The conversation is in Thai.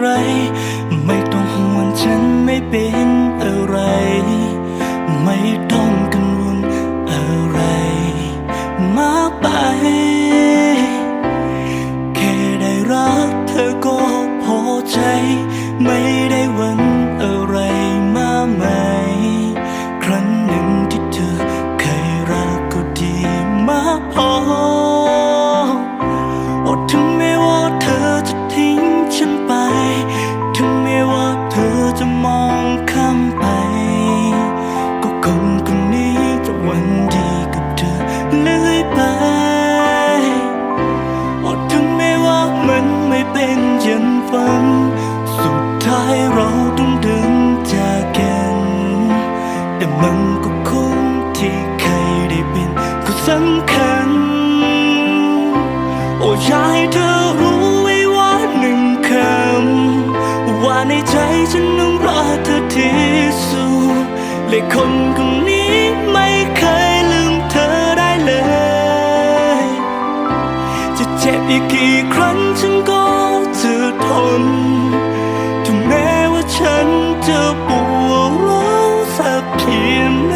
ไร ไม่ต้องห่วงฉันไม่เป็นอะไร ไม่ต้องกังวลอะไร มากไป องข้ามไป ก็คนคนนี้จะวันดีกับเธอเลื่อยไปอ้ถึงแม้ว่ามันไม่เป็นย่างฝัน สุดท้ายเราต้องเดินจากกัน แต่มันก็คงที่เคยได้เป็นก็สำคัญ ในใจฉันนั้นรักเธอที่สุดและคนคนนี้ไม่เคยลืมเธอได้เลย จะเจ็บอีกกี่ครั้งฉันก็จะทนถึงแม้ว่าฉันจะปวดร้าวสักเพียงไหน